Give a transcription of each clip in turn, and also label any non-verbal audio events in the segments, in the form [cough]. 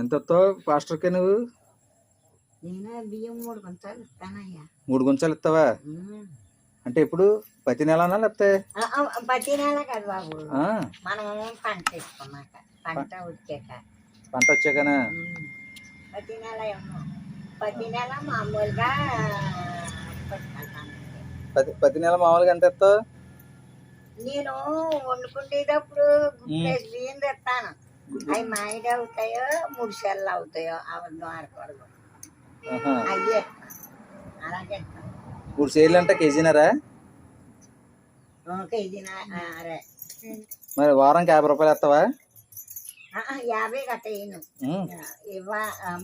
ఎంత వస్తావు పాస్టర్కి నువ్వు? మూడు గుంచాలు ఇస్తావా. అంటే ఇప్పుడు ప్రతి నెలనా లేకపోతే? ప్రతి నెల కాదు బాబు. మనం పంట వేసుకున్నాక పంట వచ్చాక పంట వచ్చాకనా. ప్రతి నెల ప్రతి నెల మామూలుగా పట్టుకెళ్తాను. ప్రతి ప్రతి నెల మామూలుగా ఎంత ఇస్తావు? నేను గుడ్లేసి బియ్యం తెస్తాను. అవి మాయిడ్ అవుతాయో మూడు సెల్లు అవుతాయో అబద్ధం ఆడకూడదు. అయ్యే అలాగే. మూడు సేర్లు అంటే కేజీనరా ఒక కేజీ అరే మరి వారానికి యాభై రూపాయలు ఆ, యాభై గట్ట వేయను ఇవ్వ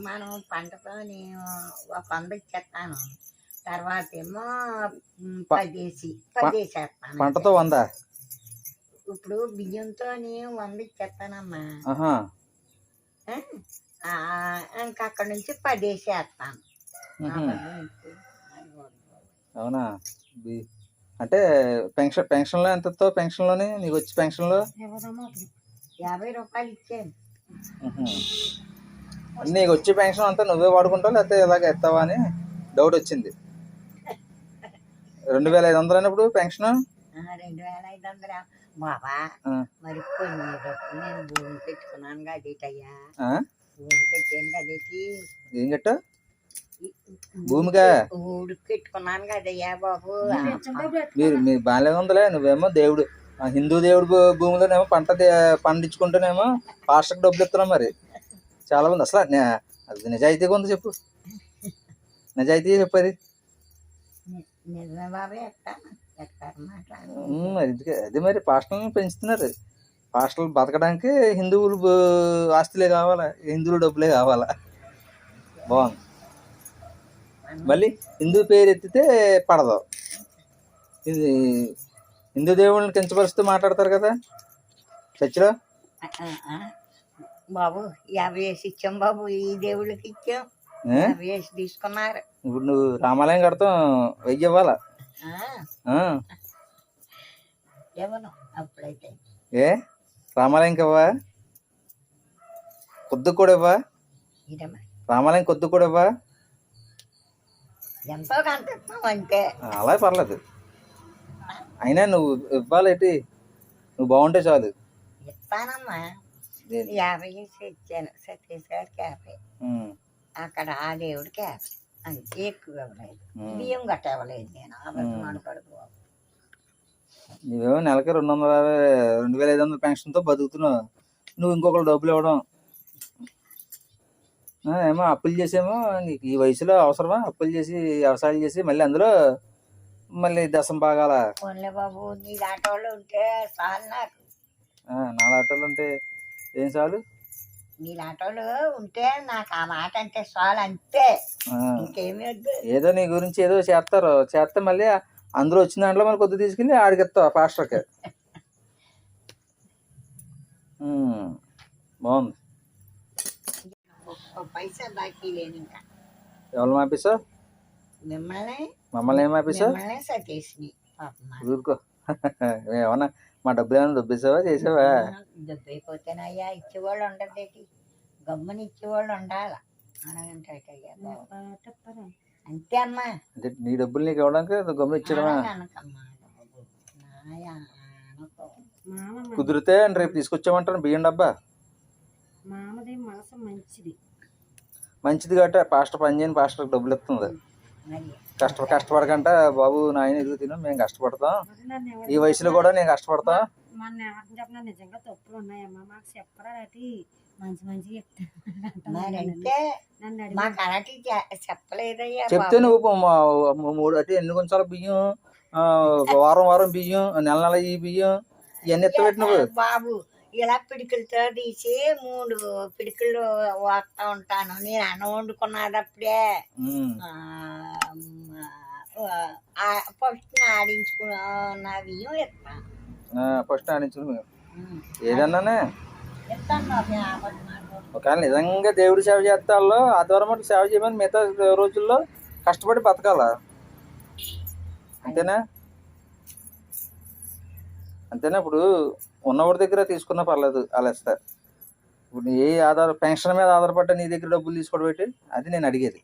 మనం పంటతో నేను ఒక వంద ఇచ్చేస్తాను తర్వాత ఏమో పదేసి పదేసి వేస్తాను పంటతో వందా ఇప్పుడు బియ్యంతో వంద ఇచ్చేస్తానమ్మా? ఆ, ఇంకా అక్కడ నుంచి పదేసి వేస్తాను ఉహుం. అవునా? అంటే పెన్షన్ పెన్షన్లో ఎంత ఇస్తావు పెన్షన్లోని? నీకు వచ్చి పెన్షన్లో? యాభై రూపాయలు ఇచ్చాను. నీకు వచ్చే పెన్షన్ అంతా నువ్వే వాడుకుంటావు? లేకపోతే ఇలాగ ఎత్తావా అని డౌట్ వచ్చింది. [laughs] రెండు వేల ఐదు వందలు అయినప్పుడు పెన్షన్? రెండు వేల ఐదు వందల. బాబా. మరి కొన్ని డబ్బులు నేను భూమి పెట్టుకున్నాను అదేటయ్యా ఆ? భూమి పెట్టాను కదేటి ఏం కట్టావు? భూమిగా? ఊడికి పెట్టుకున్నాను కదయ్యా బాబు. మీరు మీ బాగానే ఉందిలే నువ్వేమో దేవుడు. ఆ హిందూ దేవుడు భూమిలోనేమో పంట పండించుకుంటేనేమో పాస్టర్కి డబ్బులు ఇస్తున్నాం మరి. చాలా మంది అసలు అది నిజాయితీగా ఉంది చెప్పు. నిజాయితీ చెప్పు అది. నిజమే బాబు ఇందుకే అదే మరి పాస్టర్లను పెంచుతున్నారు. పాస్టర్లు బతకడానికి హిందువులు ఆస్తులే కావాలా? హిందువులు డబ్బులే కావాలా? బాగుంది. మళ్ళీ హిందూ పేరు ఎత్తితే పడదు. ఇది హిందూ దేవుళ్ళని కించపరుస్తూ మాట్లాడతారు కదా? చర్చిలో ఆ. బాబు యాభై వేసి ఇచ్చాం బాబు ఈ దేవుళ్ళకి ఇచ్చాం? యాభై వేసి తీసుకున్నారు. ఇప్పుడు నువ్వు రామాలయం కడతాం వెయ్యి ఇవ్వాలా? ఏ? రామాలయం ఇవ్వా కొద్దు కూడా ఇవ్వా రామాలయం కొద్దు కూడా ఇవ్వా ఎంతో అంతే అలా పర్లేదు. అయినా నువ్వు ఇవ్వాలేటి నువ్వు బాగుంటే చాలు. ఇస్తానమ్మా. యాభై ఇచ్చాను. సతీష్ గారికి యాభై. అక్కడ ఆ దేవుడికి యాభై. అంతే ఎక్కువ ఇవ్వలేదు. బియ్యం గట్ట ఇవ్వలేదు నేను. ఆడకూడదు బాబు. నువ్వేమో నెలకి రెండు వందల యాభై రెండు వేల ఐదు వందల పెన్షన్తో బతుకుతున్నావు. నువ్వు ఇంకొకరు డబ్బులు ఇవ్వడం. ఏమో అప్పులు చేసేమో నీకు ఈ వయసులో అవసరమా? అప్పులు చేసి వ్యవసాయం చేసి మళ్ళీ అందులో మళ్ళీ దశం బాగాల. పోన్లే బాబు నీ వాళ్ళు ఉంటే చాలు నాకు. నాలుగు ఆటోలు ఉంటే ఏం చాలు? నీ లాంటోళ్ళు ఉంటే నాకు ఆ మాట అంటే చాలు అంతే ఇంకేమీ వద్దు. ఏదో నీ గురించి ఏదో చేస్తారు. చేస్తే మళ్ళీ అందులో వచ్చిన దాంట్లో మళ్ళీ కొద్ది తీసుకెళ్ళి ఆడికెత్తావు ఆ పాస్టర్కి బాగుంది. పైసా బాకీ లేని ఇంకా ఎవరు మాపిస్తావు మిమ్మల్ని మమ్మల్ని ఏం మాపిస్తావు మిమ్మల్ని సతీష్ని. ఊరుకో. ఏమన్నా మా డబ్బులు ఏమైనా దొబ్బేసావా? చేసావా? దెబ్బైపోతేనయ్యా ఇచ్చేవాళ్ళు ఉండదేటి గమ్ముని ఇచ్చేవాళ్ళు ఉండాల అంతే అమ్మా. అంటే నీ డబ్బులు నీకు ఇవ్వడానికి గమ్మున ఇచ్చడమా? కుదిరితే రేపు తీసుకొచ్చామంటాను బియ్యం డబ్బా మామది మనసు మంచిది. మంచిది కాబట్టి పాస్టర్ పని చేయని పాస్టర్కి డబ్బులు ఇస్తుంది. కష్ట కష్టపడకంట బాబు నాయన ఎదుగు తిను మేము కష్టపడతాం. ఈ వయసులో కూడా నేను కష్టపడతాం. మన ఎవరిని చెప్పినా? నిజంగా తప్పులు ఉన్నాయమ్మా. మాకు చెప్పరా అటు మంచి మంచి చెప్తాను చెప్తే. నువ్వు మూడు అంటే ఎన్ని కొంచాల బియ్యం ఆ, వారం వారం బియ్యం నెల నెల ఈ బియ్యం ఇవన్నీ ఎత్తబెట్టి నువ్వు. బాబు ఇలా పిడికిలతో తీసి మూడు పిడికిళ్ళు వాడుతూ ఉంటాను. నేను అన్నం వండుకున్నప్పుడే ఉమ్, ఫస్ట్ ఆడించుకున్న బియ్యం ఇస్తాను ఆ, ఫస్ట్ ఆడించు మేము ఏదన్నానే. ఒకవేళ నిజంగా దేవుడి సేవ చేస్తాలో ఆదివారం మటుకు సేవ చేయమని మిగతా రోజుల్లో కష్టపడి బతకాలా. అంతేనా? అంతేనా? ఇప్పుడు ఉన్నవాడి దగ్గర తీసుకున్నా పర్లేదు అలా ఇస్తారు ఇప్పుడు ఏ ఆధార పెన్షన్ మీద ఆధారపడ్డా నీ దగ్గర డబ్బులు తీసుకోవడం అది నేను అడిగేది.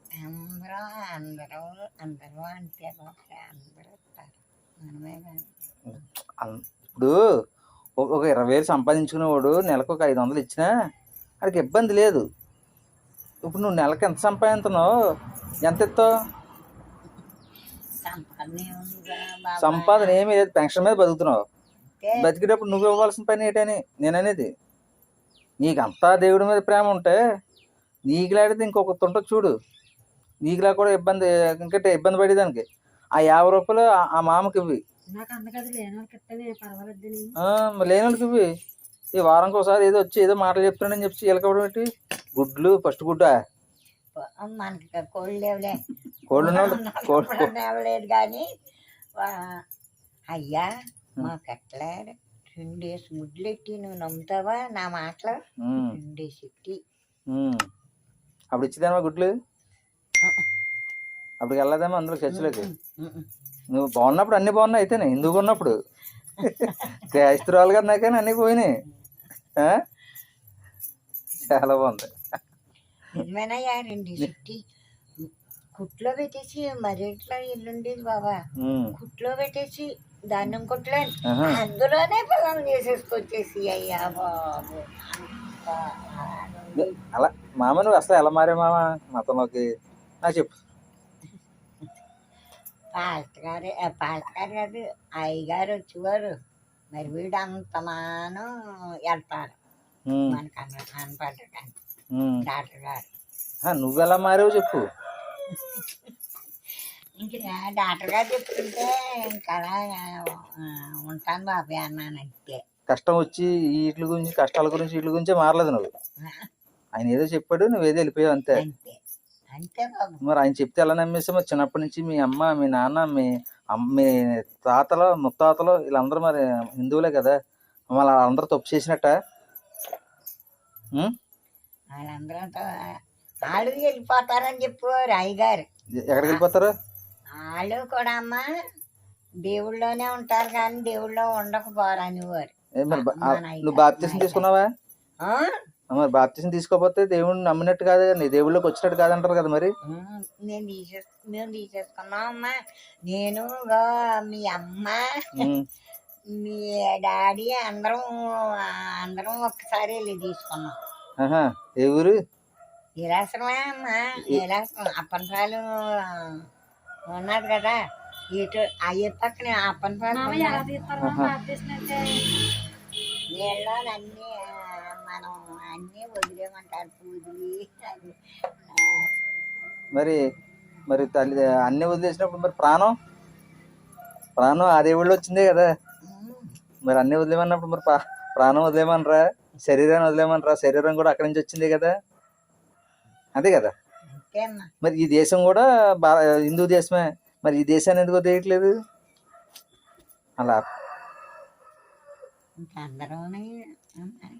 అందరూ అందరూ అందరూ బాబు అందరూ మనమే కాదు. ఇప్పుడు ఒక- ఇరవై వేలు సంపాదించుకునేవాడు నెలకు ఒక ఐదు వందలు ఇచ్చినా వాడికి ఇబ్బంది లేదు. ఇప్పుడు నువ్వు నెలకు ఎంత సంపాదిస్తున్నావు ఎంత ఇస్తావు? సంపాదన ఏమీ లేదు. పెన్షన్ మీద బతుకుతున్నావు. బతికేటప్పుడు నువ్వు ఇవ్వాల్సిన పని ఏంటని నేను అనేది నీకు అంతా దేవుడి మీద ప్రేమ ఉంటే నీకులాడితే ఇంకొక తుంట చూడు. నీకులా కూడా ఇబ్బంది ఇంకటే ఇబ్బంది పడేదానికి. ఆ యాభై రూపాయలు ఆ- మామకి ఇవ్వి. నాకు అందుకది లేని వాళ్ళకి ఇట్టనే పర్వాలేదని ఆ, మరి లేని వాళ్ళకి ఇవ్వి. ఈ వారంకి ఒకసారి ఏదో వచ్చి ఏదో మాటలు చెప్తున్నానని చెప్పి ఇలకవడం ఏంటి? గుడ్లు ఫస్ట్ గుడ్డా? కోళ్ళు లేవులే. కోళ్ళు లేవలేదు కానీ అయ్యా మాకు ఎట్లా? రెండేసి ముడ్లు ఎట్టి నువ్వు నమ్ముతావా? నా మాటలు? రెండేసి ఎట్టి. అప్పుడు ఇచ్చేదామా గుడ్లు? అప్పుడు వెళ్ళదేమో అందులో చర్చలోకి. నువ్వు బాగున్నప్పుడు అన్ని బాగున్నాయి అయితేనే హిందూగా ఉన్నప్పుడు? క్రైస్తరాలు గారు నాకని అన్ని పోయినాయి? చాలా బాగుంది. నిజమేనయ్యా కుట్లో పెట్టేసి మరి ఎట్లా ఇల్లుండేది బాబా కుట్లో పెట్టేసి ధాన్యం కుట్లో. అందులోనే పొలం చేసేసుకొచ్చేసి అయ్యా బాబు. అలా మామ నువ్వు అసలు ఎలా మారే మామ మతంలోకి? చెప్పు. పాస్టర్ గారు పాస్టర్ గారు అయ్యగారు వచ్చేవారు. మరి వీడు అంతమాను వెళ్తాడు ఉమ్, మనకు కనపడటానికి. డాక్టర్ గారు. ఆ, నువ్వు ఎలా మారావు చెప్పు. ఇంకా డాక్టర్ గారు చెప్తుంటే ఇంకా ఉంటాను బాబాయ్ అన్నాను అంతే కష్టం వచ్చి వీటి గురించి కష్టాల గురించి వీటి గురించే మారలేదు నువ్వు. ఆయన ఏదో చెప్పాడు నువ్వు ఏదో వెళ్ళిపోయావు అంతే. అంతే. అంతే బాబు మరి ఆయన చెప్తే ఎలా నమ్మేసావు మరి చిన్నప్పటి నుంచి మీ అమ్మ మీ నాన్న మీ అమ్మ మీ తాతలు ముత్తాతలు వీళ్ళందరూ మరి హిందువులే కదా? మళ్ళీ అందరూ తప్పు చేసినట్ట? వాళ్ళందరూ వాళ్ళు వెళ్ళిపోతారని చెప్పేవారు అయ్యగారు. ఎక్కడికి వెళ్ళిపోతారు? వాళ్ళు కూడా అమ్మ దేవుళ్ళలోనే ఉంటారు కానీ దేవుళ్ళో ఉండకపోరు నాయన- నువ్వు బాప్తీసం తీసుకున్నావా? మరి బాప్తీసం తీసుకోకపోతే దేవుడిని నమ్మినట్టు కాదు నీ దేవుళ్ళకి వచ్చినట్టు కాదంటారు కదా మరి? నేను తీసేస్ మేము తీసేసుకున్నాం అమ్మా. నేను ఇగో మీ అమ్మ. మీ డాడీ అందరం అందరం ఒక్కసారి వెళ్ళి తీసుకున్నాం. ఆహా ఏ ఊరు? నిరాశ్రమే అమ్మా నిరాశ్రమం అప్పనపాలు ఉన్నాడు కదా. ఇటు అయ్యే పక్కన అప్పనపాలు ఎలా తీస్తారు నీళ్ళు అన్ని అన్ని వదిలేమంటారు పూజలు మరి మరి తల్లి అన్ని వదిలేసినప్పుడు మరి ప్రాణం? ప్రాణం ఆ దేవుళ్ళు వచ్చిందే కదా. మరి అన్ని వదిలేమన్నప్పుడు మరి ప్రా- ప్రాణం వదిలేమనరా శరీరాన్ని వదిలేమనరా శరీరం కూడా అక్కడి నుంచి వచ్చిందే కదా. అదే కదా. మరి ఈ దేశం కూడా హిందూ దేశమే. మరి ఈ దేశాన్ని ఎందుకు వదిలేయట్లేదు? అలా. అందరూ డాక్టర్ గారు ఎల్లుండి ఉమ్. మామ భగవంతుడి పేద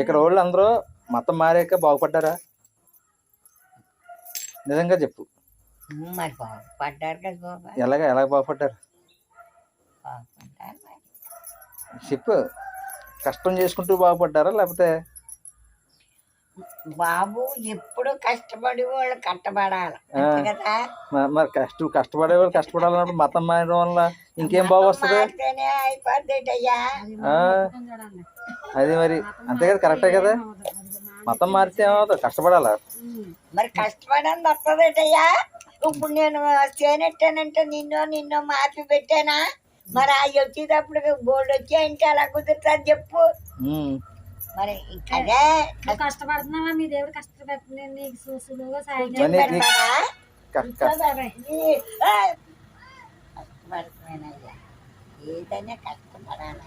ఇక్కడ వాళ్ళు అందరూ మతం మారాక బాగుపడ్డారా? నిజంగా చెప్పు. మరి కదా ఎలాగ ఎలా బాగుపడ్డారు? చెప్పు. కష్టం చేసుకుంటూ బాగుపడ్డారా లేకపోతే బాబు ఎప్పుడు కష్టపడి వాళ్ళు కట్టబడాలి. కదా? మరి కష్ట కష్టపడే వాళ్ళు కష్టపడాలన్నప్పుడు మతం మారడం వల్ల ఇంకేం బాగు వస్తుంది? అది మరి అంతే కదా కరెక్టే కదా? మతం మారితే ఏమవుతుంది? కష్టపడాలా? మరి కష్టపడని తప్పదటయ్యా ఇప్పుడు నేను చేయనట్టానంటే నిన్నో నిన్నో మార్చి పెట్టానా? మరి అవి వచ్చేటప్పుడు బోర్డు వచ్చాయంటే అలా కుదురుతుంది చెప్పు. మరి అదే కష్టపడుతున్నావా? మీ దేవుడు కష్టపెట్టిన నీకు సులువుగా సాయం! కష్టపడుతున్నానయ్యా. ఏదైనా కష్టపడాలి.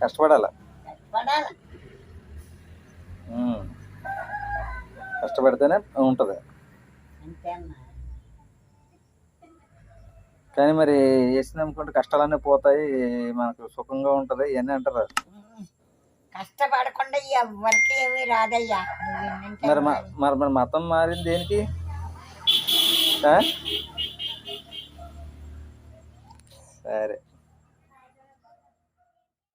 కష్టపడాలా? కష్టపడాలి? ఉమ్. కష్టపడితేనే ఉంటుంది. అంతే అమ్మా కానీ మరి వేసింది అనుకుంటే కష్టాలన్నీ పోతాయి మనకు సుఖంగా ఉంటుంది ఇవన్నీ అంటారు? కష్టపడకుండా ఎవరికి ఏమీ రాదయ్యా. మరి మరి మరి మతం మారింది దేనికి? సరే.